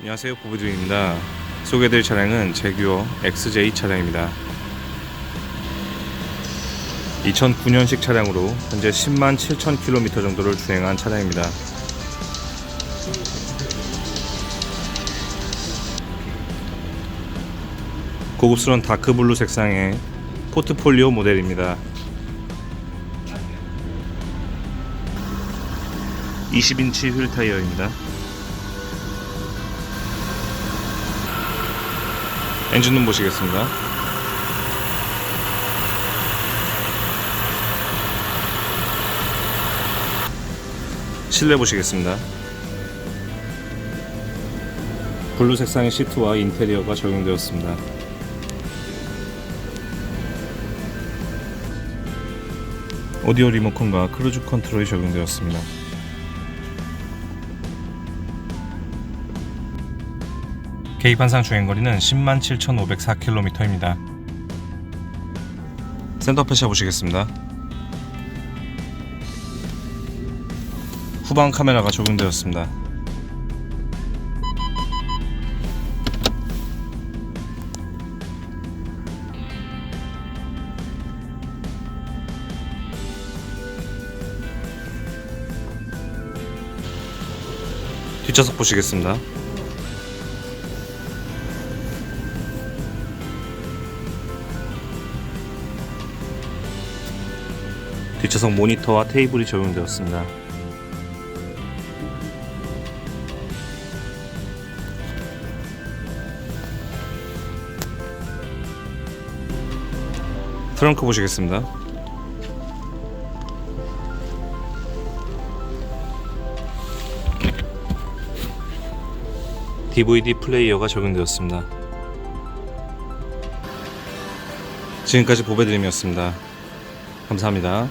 안녕하세요 부부드입니다. 소개해드릴 차량은 제규어 XJ 차량입니다. 2009년식 차량으로 현재 10만 7천 킬로미터 정도를 주행한 차량입니다. 고급스러운 다크블루 색상의 포트폴리오 모델입니다. 20인치 휠 타이어입니다 엔진룸 보시겠습니다. 실내 보시겠습니다. 블루 색상의 시트와 인테리어가 적용되었습니다. 오디오 리모컨과 크루즈 컨트롤이 적용되었습니다. 계기판상 주행거리는 10만 7,504km입니다. 센터페시아 보시겠습니다. 후방 카메라가 적용되었습니다. 뒷좌석 보시겠습니다. 뒷좌석 모니터와 테이블이 적용되었습니다. 트렁크 보시겠습니다. DVD 플레이어가 적용되었습니다. 지금까지 보배드림이었습니다. 감사합니다.